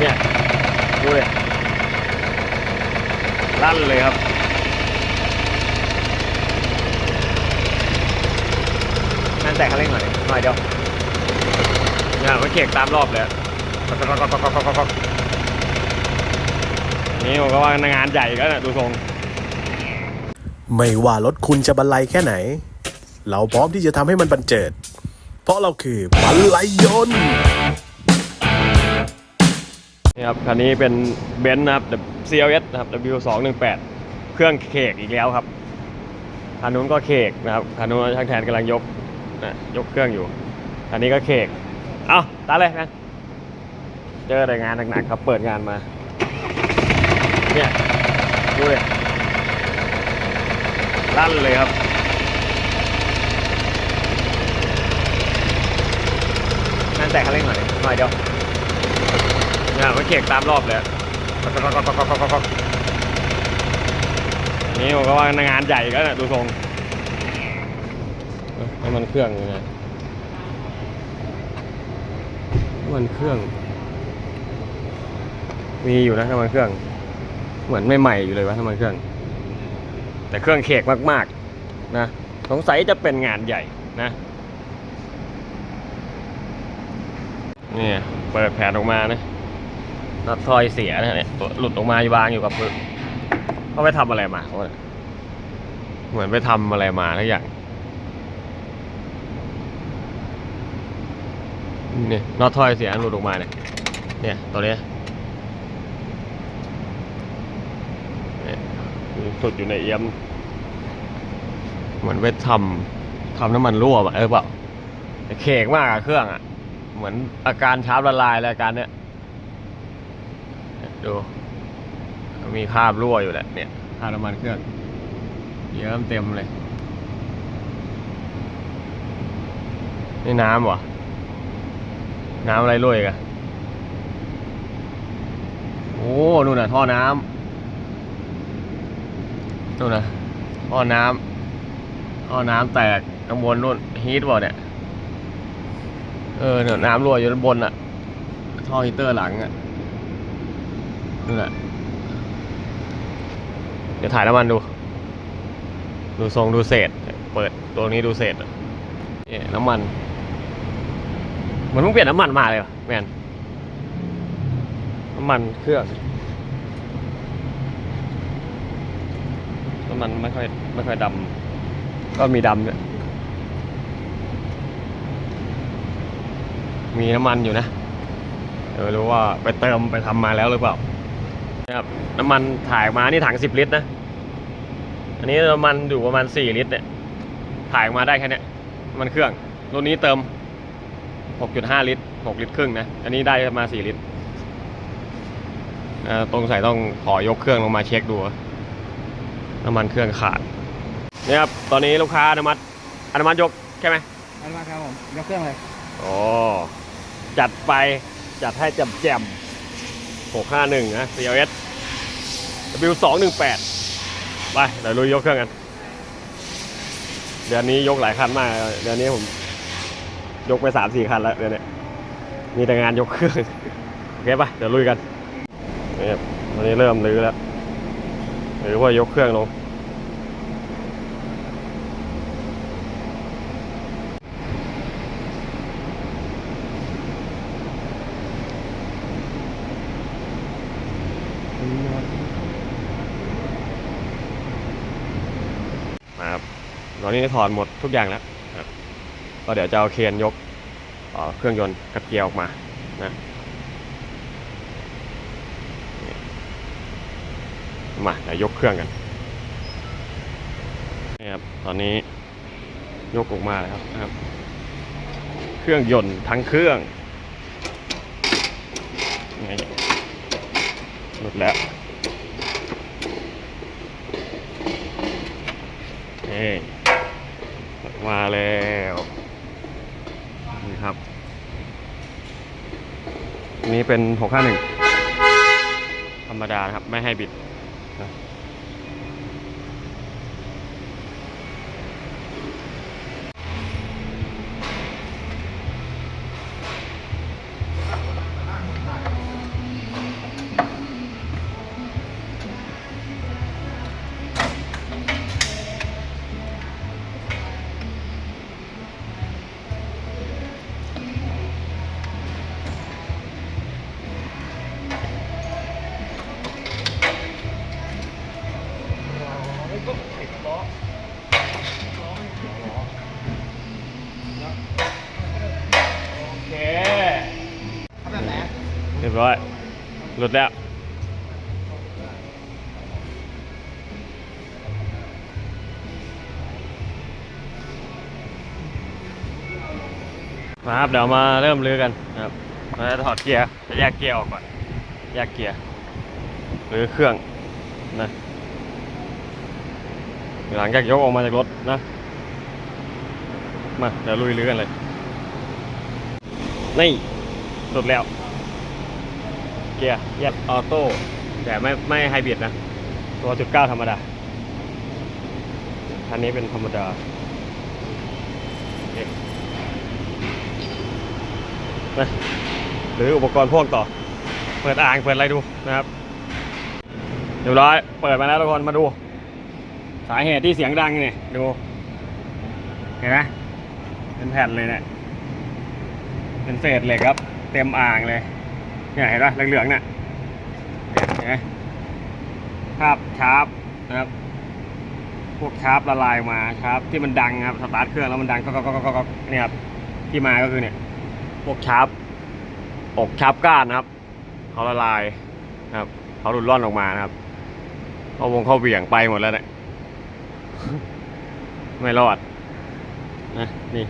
เนี่ยดูเลยลั่นเลยครับ นั่นแตะคันเร่งหน่อยหน่อยเดียวเนี่ยมันเขกตามรอบเลยนี่ผมก็ว่างานใหญ่ก็นะดูทรง ไม่ว่ารถคุณจะบรรลัยแค่ไหน เราพร้อมที่จะทำให้มันบันเจิด เพราะเราคือบรรลัยยนต์ นี่ครับคันนี้เป็นเบนซ์นะครับ CLS นะครับ W218 เครื่องเคกอีกแล้วครับคันนู้นก็เคกนะครับคันนู้นช่างแทนกำลังยกนะยกเครื่องอยู่คันนี้ก็เคกเอาตาเลยนะเจอแต่งานหนักๆครับเปิดงานมาเนี่ยดูเลยลั่นเลยครับนั่นแตะคันเร่งหน่อยหน่อยเดียว เนี่ยมันเขกตามรอบเลยนี่ผมก็ว่างานใหญ่ก็นะดูทรงน้ำมันเครื่องยังไงน้ำมันเครื่อง มีอยู่นะน้ำมันเครื่อง เหมือนไม่ใหม่อยู่เลยวะน้ำมันเครื่อง แต่เครื่องเขกมากๆนะสงสัยจะเป็นงานใหญ่นะนี่เปิดแผ่นออกมานะ น็อตทอยเสียนะเนี่ยหลุดออกมาอยู่บางอยู่กับพื้นเขาไปทำอะไรมาเขาเหมือนไปทำอะไรมาทุกอย่างเนี่ยน็อตทอยเสียหลุดออกมาเนี่ยเนี่ยตัวเนี้ยนี่ยสุดอยู่ในเอี้ยม เหมือนไปทำทำน้ำมันรั่วมาเออเปล่าแต่เคกมากอะเครื่องอะเหมือนอาการชาร์ปละลายเลยอาการเนี้ย ดู มีคราบรั่วอยู่แหละเนี่ยคราบน้ำมันเครื่องเยิ้มเต็มเลย นี่น้ำเหรอน้ำอะไรรั่วอีกอะโอ้นู่นน่ะ ท่อน้ำนู่นน่ะ ท่อน้ำท่อน้ำแตกข้างบนนู่นฮีทบ่เนี่ย เออเนี่ยน้ำรั่วอยู่ด้านบนอะท่อฮีเตอร์หลังอะ นู่นแหละเดี๋ยวถ่ายน้ำมันดู ดูทรงดูเศษ เปิดตัวนี้ดูเศษอะนี่น้ำมัน เหมือนมึงเปลี่ยนน้ำมันมาเลยว่ะแมนน้ำมันเครื่องน้ำมันไม่ค่อยไม่ค่อยดำก็มีดำด้วยมีน้ำมันอยู่นะเดี๋ยวรู้ว่าไปเติมไปทำมาแล้วหรือเปล่า นะครับน้ำมันถ่ายมานี่ถังสิบลิตรนะ อันนี้น้ำมันอยู่ประมาณสี่ลิตรเนี่ยถ่ายออกมาได้แค่เนี้ยน้ำมันเครื่องรุ่นนี้เติมหกจุดห้าลิตรหกลิตรครึ่งนะ อันนี้ได้มาสี่ลิตรเอ่อตรงใส่ต้องขอยกเครื่องลงมาเช็คดูว่าน้ำมันเครื่องขาดเนี่ยครับ ตอนนี้ลูกค้าอนุมัติอนุมัติยกใช่ไหมอันมาครับผม ยกเครื่องเลยโอ้จัดไป จัดให้แจ่มแจ่มหกห้าหนึ่งนะ CLS W สองหนึ่งแปดไปเดี๋ยวลุยยกเครื่องกัน เดือนนี้ยกหลายคันมาก เดือนนี้ผม ยกไปสามสี่คันแล้วเดือนนี้มีแต่งานยกเครื่อง โอเคปะเดี๋ยวลุยกันนี่ครับวันนี้เริ่มรื้อแล้วหรือว่ายกเครื่องลง มาครับต อนนี้ถอดหมดทุกอย่างแล้วนะครับก็เดี๋ยวจะเอาเคนยกเเครื่องยนต์กับเกียร์ออกมานะมาเดี๋ยวยกเครื่องกันนี่ครับตอนนี้ยกออกมาแล้วครับนะครับเครื่องยนต์ทั้งเครื่องหลุดแล้วนี่ มาแล้วนี่ครับนนี้เป็น651ธรรมดานะครับ ไม่ให้บิดนะ ลุดแล้ว มาครับ เดี๋ยวมาเริ่มลื้อกันนะครับเราจะถอดเกียร์ จะแยกเกียร์ออกก่อน แยกเกียร์ หรือเครื่องนะหลังจากยกออกมาจากรถนะ มา เดี๋ยวลุยลื้อกันเลย นี่สุดแล้ว เกียร์แยกออโต้แต่ไม่ไม่ไฮบริดนะ ตัวจุดเก้าธรรมดาคันนี้เป็นธรรมดาโอเคนะหรืออุปกรณ์พ่วงต่อ เปิดอ่างเปิดอะไรดูนะครับเรียบร้อย เปิดมาแล้วทุกคนมาดู สาเหตุที่เสียงดังเนี่ยดู เห็นไหมเป็นแผ่นเลยเนี่ยเป็นเศษเหล็กครับ เต็มอ่างเลย เนี่ยเห็นปะเหลืองๆเนี่ยเห็นไหมคราบชาร์ปนะครับ พวกชาร์ปละลายมาชาร์ปที่มันดังครับสตาร์ทเครื่องแล้วมันดังก็ก็ก็ก็ก็เนี่ยครับที่มาก็คือเนี่ย พวกชาร์ปอกชาร์ปก้านนะครับเขาละลายนะครับเขาหลุดร่อนออกมานะครับเขาวงเข้าเหวี่ยงไปหมดแล้วเนี่ยไม่รอดนะนี่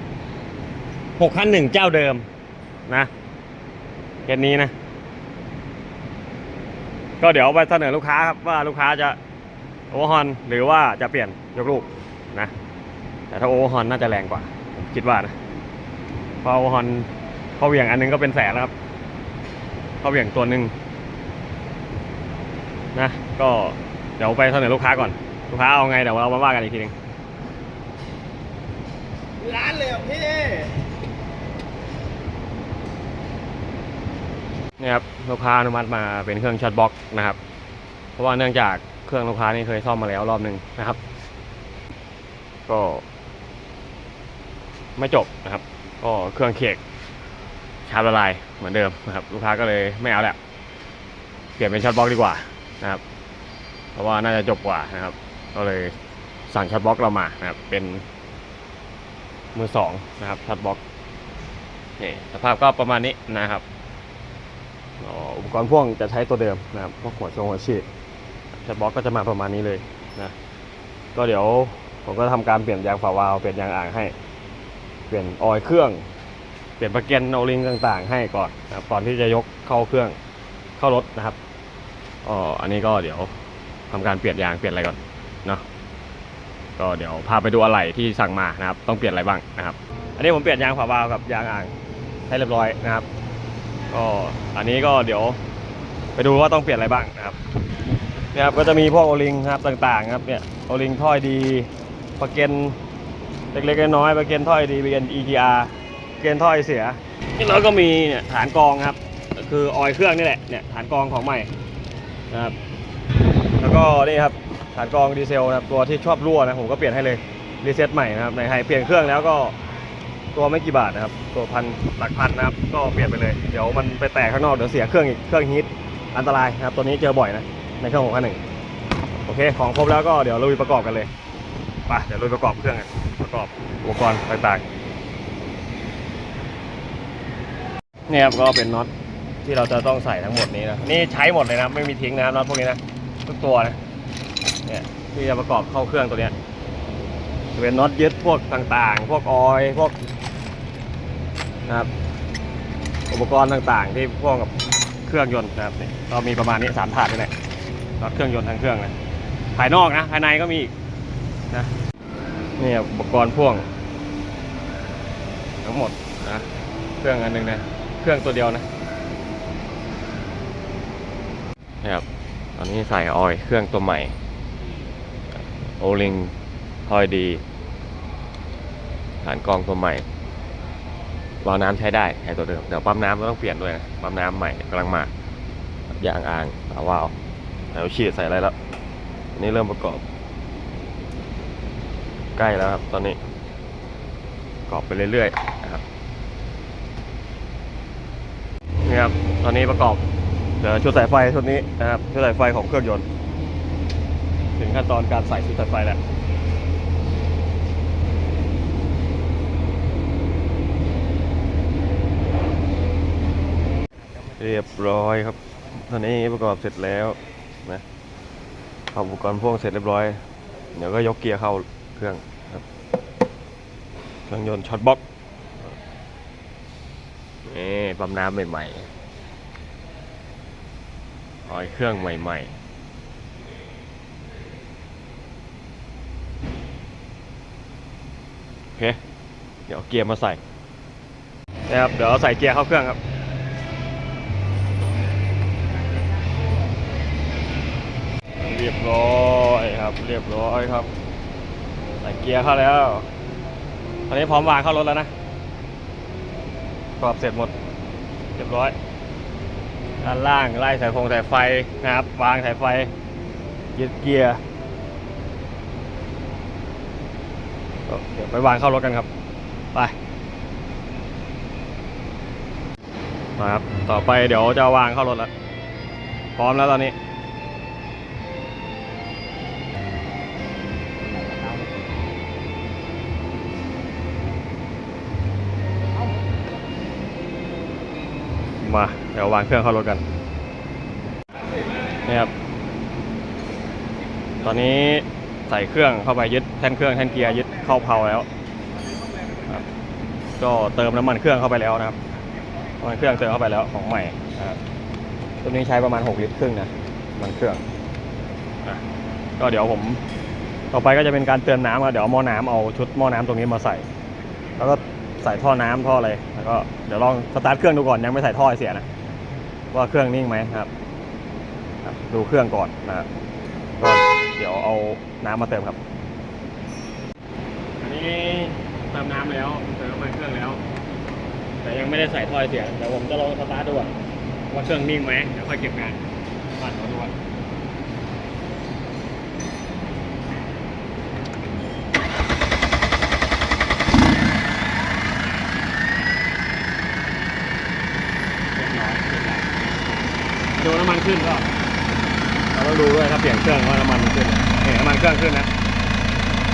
หกขั้นหนึ่งเจ้าเดิมนะเคสนี้นะ ก็เดี๋ยวไปเสนอลูกค้าครับว่าลูกค้าจะโอเวอร์ฮอนหรือว่าจะเปลี่ยนยกลูกนะ แต่ถ้าโอเวอร์ฮอนน่าจะแรงกว่าผมคิดว่านะเพราะโอเวอร์ฮอนเขาเหวี่ยงอันหนึงก็เป็นแสนแล้วครับเขาเหวี่ยงตัวหนึ่งนะก็เดี๋ยวไปเสนอลูกค้าก่อน ลูกค้าเอาไงเดี๋ยวเรามาว่ากันอีกทีหนึงร้านเลยพี่ นี่ครับลูกค้าอนุมัติมาเป็นเครื่องช็อตบล็อกนะครับ เพราะว่าเนื่องจากเครื่องลูกค้านี่เคยซ่อมมาแล้วรอบหนึ่งนะครับ ก็ไม่จบนะครับ ก็เครื่องเคกชาร์จละลายเหมือนเดิมนะครับ ลูกค้าก็เลยไม่เอาแหละเปลี่ยนเป็นช็อตบล็อกดีกว่านะครับ เพราะว่าน่าจะจบกว่านะครับ ก็เลยสั่งช็อตบล็อกเรามานะครับ เป็นมือสองนะครับช็อตบล็อกนี่สภาพก็ประมาณนี้นะครับ อุปกรณ์พ่วงจะใช้ตัวเดิมนะครับพวกหัวชงหัวฉีดแชทบล็อกก็จะมาประมาณนี้เลยนะก็เดี๋ยวผมก็ทำการเปลี่ยนยางฝาวาลเปลี่ยนยางอ่างให้ เปลี่ยนออยล์เครื่อง เปลี่ยนประเก็นโอลิงต่างๆ ให้ก่อนนะครับก่อนที่จะยกเข้าเครื่องเข้ารถนะครับอ๋ออันนี้ก็เดี๋ยวทำการเปลี่ยนยางเปลี่ยนอะไรก่อนเนาะก็เดี๋ยวพาไปดูอะไหล่ที่สั่งมานะครับ ต้องเปลี่ยนอะไรบ้างนะครับ อันนี้ผมเปลี่ยนยางฝาวาลกับยางอ่างให้เรียบร้อยนะครับ ก็อันนี้ก็เดี๋ยวไปดูว่าต้องเปลี่ยนอะไรบ้างนะครับเนี่ยครับก็จะมีพวกโอลิงครับต่างๆครับเนี่ยโอลิงถ้อยดีประเกนเล็กๆน้อยๆประเกนถ้อยดีประเกน EGR ประเกนถ้อยเสียแล้วก็มีเนี่ยฐานกองครับคือออยเครื่องนี่แหละเนี่ยฐานกองของใหม่นะครับแล้วก็นี่ครับฐานกองดีเซลนะครับตัวที่ชอบรั่วนะผมก็เปลี่ยนให้เลยรีเซ็ตใหม่นะครับในไฮเปลี่ยนเครื่องแล้วก็ ตัวไม่กี่บาทนะครับ ตัวพันหลักพันนะครับ ก็เปลี่ยนไปเลย เดี๋ยวมันไปแตกข้างนอกเดี๋ยวเสียเครื่องอีกเครื่องฮีทอันตรายนะครับ ตัวนี้เจอบ่อยนะ ในเครื่องของคันหนึ่งโอเค ของครบแล้วก็เดี๋ยวลุยประกอบกันเลยไปเดี๋ยวลุยประกอบเครื่องกัน ประกอบอุปกรณ์ต่างๆนี่ครับก็เป็นน็อตที่เราจะต้องใส่ทั้งหมดนี้นะ นี่ใช้หมดเลยนะ ไม่มีทิ้งนะครับน็อตพวกนี้นะ ทุกตัวนะ เนี่ยที่จะประกอบเข้าเครื่องตัวเนี้ย เป็นน็อตยึดพวกต่างๆ พวกออยพวกนะครับอุปกรณ์ต่างๆ ที่พ่วงกับเครื่องยนต์นะครับนี่ก็มีประมาณนี้สามถาดนี่แหละน็อตเครื่องยนต์ทั้งเครื่องนะภายนอกนะภายในก็มีอีกนะนี่อุปกรณ์พ่วง ทั้งหมดนะเครื่องอันหนึงนะเครื่องตัวเดียวนะนี่ครับตอนนี้ใส่ออยเครื่องตัวใหม่โอลิง ทอยดี ฐานกรองตัวใหม่วาล์วน้ำใช้ได้ใช้ตัวเดิมเดี๋ยวปั๊มน้ำก็ต้องเปลี่ยนด้วยนะปั๊มน้ำใหม่กำลังมายางอ่างฝาวาล์วแล้วฉีดใส่อะไรแล้วอันนี้เริ่มประกอบ ใกล้แล้วครับ ตอนนี้ประกอบไปเรื่อยๆนะครับนี่ครับตอนนี้ประกอบเดี๋ยวชุดสายไฟชุดนี้นะครับชุดสายไฟของเครื่องยนต์ ถึงขั้นตอนการใส่ชุดสายไฟแล้ว เรียบร้อยครับ ตอนนี้ประกอบเสร็จแล้วนะเอาอุปกรณ์พ่วงเสร็จเรียบร้อย เดี๋ยวก็ยกเกียร์เข้าเครื่องครับ เครื่องยนต์ช็อตบ็อกนี่ปั๊มน้ำใหม่ๆออยเครื่องใหม่ๆโอเค เดี๋ยวเกียร์มาใส่นะครับ เดี๋ยวใส่เกียร์เข้าเครื่องครับ เรียบร้อยครับ เรียบร้อยครับใส่เกียร์เข้าแล้ว ตอนนี้พร้อมวางเข้ารถแล้วนะปรอบเสร็จหมด เรียบร้อยด้านล่างไล่สายฟงสายไฟนะครับ วางสายไฟยึดเกียร์เดี๋ยวไปวางเข้ารถกันครับ ไปมาครับ ต่อไปเดี๋ยวจะวางเข้ารถแล้ว พร้อมแล้วตอนนี้ มา เดี๋ยววางเครื่องเข้ารถกันนี่ครับ ตอนนี้ใส่เครื่องเข้าไปยึดแท่นเครื่องแท่นเกียร์ยึดเข้าเพาแล้วครับก็เติมน้ำมันเครื่องเข้าไปแล้วนะครับน้ำมันเครื่องเติมเข้าไปแล้วของใหม่นะครับตัวนี้ใช้ประมาณ 6 ลิตรครึ่งนะน้ำมันเครื่องอะก็เดี๋ยวผมต่อไปก็จะเป็นการเติมน้ำครับเดี๋ยวหม้อน้ำเอาชุดหม้อน้ำตรงนี้มาใส่ แล้วก็ ใส่ท่อน้ำท่ออะไรแล้วก็เดี๋ยวลองสตาร์ทเครื่องดูก่อนยังไม่ใส่ท่อเสียนะว่าเครื่องนิ่งไหมครับ ดูเครื่องก่อนนะก็เดี๋ยวเอาน้ำมาเติมครับ อันนี้เติมน้ำแล้วเติมน้ำมันเครื่องแล้ว แต่ยังไม่ได้ใส่ท่อเสียเดี๋ยวผมจะลองสตาร์ทดูว่าเครื่องนิ่งไหมเดี๋ยวค่อยเก็บงานปั่นมาดูก่อน เรียบร้อยเสร็จแล้ว ดูน้ำมันขึ้นก็เราต้องดูด้วยถ้าเปลี่ยนเครื่องว่าน้ำมันมันขึ้นเห็นน้ำมันเครื่องขึ้นนะ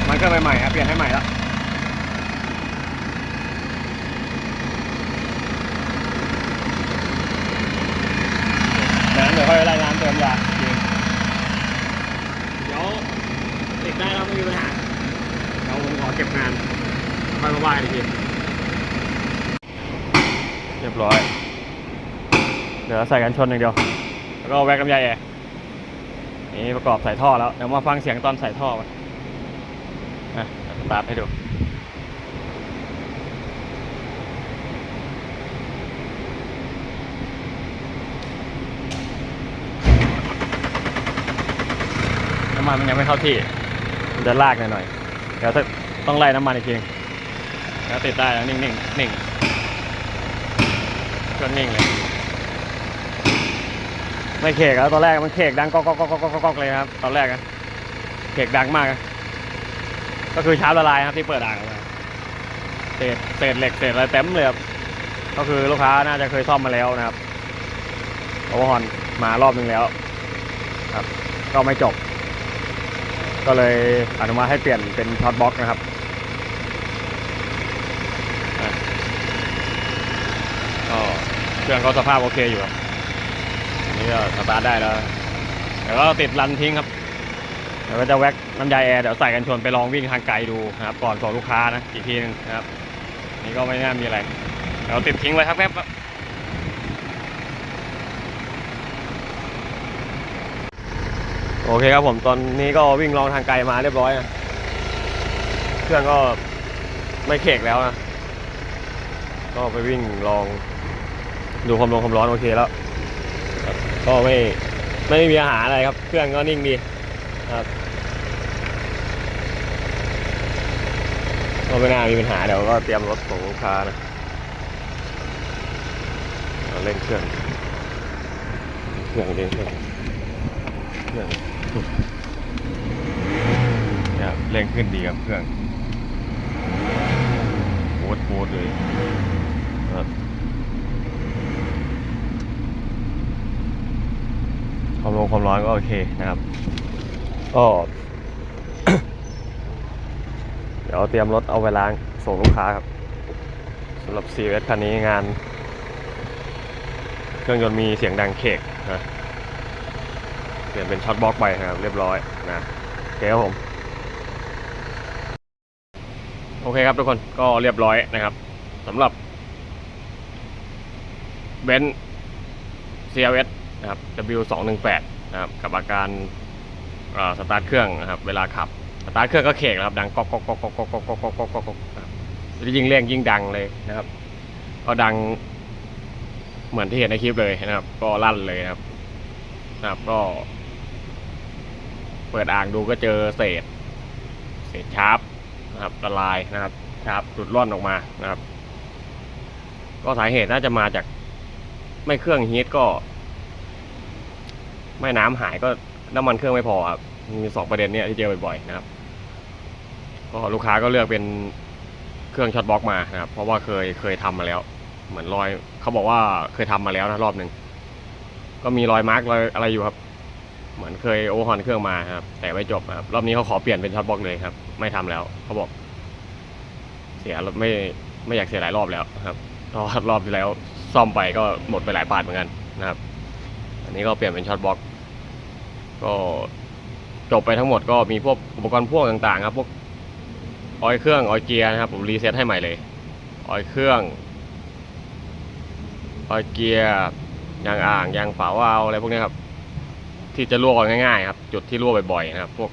น้ำมันเครื่องใหม่ๆครับเปลี่ยนให้ใหม่แล้วน้ำเดี๋ยวค่อยไล่น้ำเติมยาจริงเดี๋ยวติดได้แล้วไม่มีปัญหาเดี๋ยวผมขอเก็บงานค่อยมาว่ากันอีกทีเรียบร้อย เดี๋ยวใส่กันชนอย่างเดียว แล้วก็แว็กน้ำยาแอร์นี่ประกอบใส่ท่อแล้ว เดี๋ยวมาฟังเสียงตอนใส่ท่อกันอะสตาร์ทให้ดูน้ำมันมันยังไม่เข้าที่ มันจะลากหน่อยๆเดี๋ยวต้องไล่น้ำมันอีกทีแล้วติดได้แล้วนิ่งๆนิ่งเครื่องนิ่งเลย ไม่เคกแล้วตอนแรกมันเคกดังก๊อกก๊อกก๊อกก๊อกก๊อกเลยครับตอนแรกอะเคกดังมาก ก็คือชาร์จละลายครับที่เปิดอ่างเศษเศษเหล็กเศษอะไรเต็มเลยครับก็คือลูกค้าน่าจะเคยซ่อมมาแล้วนะครับโอเวอร์ฮอนมารอบนึงแล้ว ครับ ก็ไม่จบ ก็เลยอนุมัติให้เปลี่ยนเป็นช็อตบ็อกนะครับก็เครื่องก็สภาพโอเคอยู่ครับ นี้ก็สตาร์ทได้แล้วเดี๋ยวก็ติดรันทิ้งครับเดี๋ยวก็จะแว็กน้ำยาแอร์เดี๋ยวใส่กันชนไปลองวิ่งทางไกลดูนะครับ ก่อนส่งลูกค้านะอีกทีหนึงนะครับ นี่ก็ไม่น่ามีอะไรเดี๋ยวติดทิ้งไว้ครับแป๊บโอเคครับผมตอนนี้ก็วิ่งลองทางไกลมาเรียบร้อยนะเครื่องก็ไม่เคกแล้วนะก็ไปวิ่งลองดูความร้อนความร้อนโอเคแล้ว ก็ไม่ไม่มีปัญหาอะไรครับ เครื่องก็นิ่งดีครับก็ไม่น่ามีปัญหาเดี๋ยวก็เตรียมรถส่งลูกค้านะเอาเร่งเครื่องเครื่องเร่งเครื่องเครื่องเนี่ยเร่งขึ้นดีครับเครื่องโคตรโคตรเลยครับ ความร้อนความร้อนก็โอเคนะครับ ก็เดี๋ยวเตรียมรถเอาไปล้างส่งลูกค้าครับสำหรับ c ีเคันนี้งาน เครื่องยนต์มีเสียงดังเคกนะเปลี่ยนเป็นช็อตบล็อกไปนะครับ เรียบร้อยนะโอเคครับผม โอเคครับทุกคนก็เรียบร้อยนะครับสำหรับเบนซ์ CLS นะครับ W218 นะครับกับอาการสตาร์ทเครื่องนะครับเวลาขับสตาร์ทเครื่องก็เคกนะครับดังก๊อกก๊อกก๊อกก๊อกก๊อกก๊อกก๊อกก๊อกก๊อกก๊อกก๊อกนะยิ่งเร่งยิ่งดังเลยนะครับ ก็ดังเหมือนที่เห็นในคลิปเลยนะครับ ก็ลั่นเลยนะครับนะครับก็ เปิดอ่างดูก็เจอเศษ เศษชาร์ปนะครับละลายนะครับชาร์ปหลุดร่อนออกมานะครับ ก็สาเหตุน่าจะมาจากไม่เครื่องฮีทก็ ไม่น้ำหายก็น้ำมันเครื่องไม่พอครับมีสองประเด็นเนี้ยที่เจอบ่อยๆนะครับก็ลูกค้าก็เลือกเป็นเครื่องช็อตบล็อกมานะครับเพราะว่าเคยเคยทำมาแล้ว เหมือนรอยเขาบอกว่าเคยทำมาแล้วนะรอบหนึ่งก็มีรอยมาร์กรอยอะไรอยู่ครับ เหมือนเคยโอฮอนเครื่องมาครับ แต่ไม่จบครับรอบนี้เขาขอเปลี่ยนเป็นช็อตบล็อกเลยครับ ไม่ทำแล้วเขาบอก เสียไม่ไม่อยากเสียหลายรอบแล้วครับเพราะว่ารอบที่แล้วซ่อมไปก็หมดไปหลายบาทเหมือนกันนะครับ อันนี้ก็เปลี่ยนเป็นช็อตบล็อก ก็จบไปทั้งหมดก็มีพวกอุปกรณ์พ่วงต่างๆครับพวกออยเครื่องออยเกียร์นะครับผมรีเซ็ตให้ใหม่เลยออยเครื่องออยเกียร์ยางอ่างยางฝาวาล์วอะไรพวกนี้ครับ ที่จะรั่วง่ายๆครับ จุดที่รั่วบ่อยๆนะครับ พวก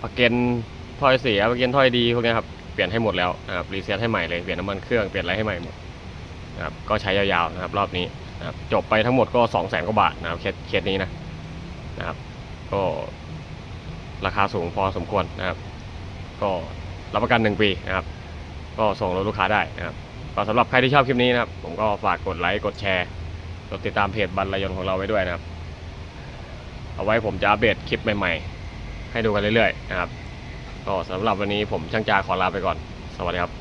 ปะเก็นถ้อยเสียปะเก็นถ้อยดีพวกนี้ครับเปลี่ยนให้หมดแล้วนะครับรีเซ็ตให้ใหม่เลยเปลี่ยนน้ำมันเครื่องเปลี่ยนอะไรให้ใหม่หมดนะครับก็ใช้ยาวๆนะครับ รอบนี้ นะครับจบไปทั้งหมดก็สองแสนกว่าบาทนะครับเคสเคสนี้นะนะครับ ก็ราคาสูงพอสมควรนะครับ ก็รับประกันหนึ่งปีนะครับ ก็ส่งรถลูกค้าได้นะครับก็สำหรับใครที่ชอบคลิปนี้นะครับ ผมก็ฝากกดไลค์กดแชร์กดติดตามเพจบันรายนของเราไว้ด้วยนะครับ เอาไว้ผมจะอัปเดตคลิปใหม่ๆ ให้ดูกันเรื่อยๆนะครับ ก็สำหรับวันนี้ผมช่างจาขอลาไปก่อน สวัสดีครับ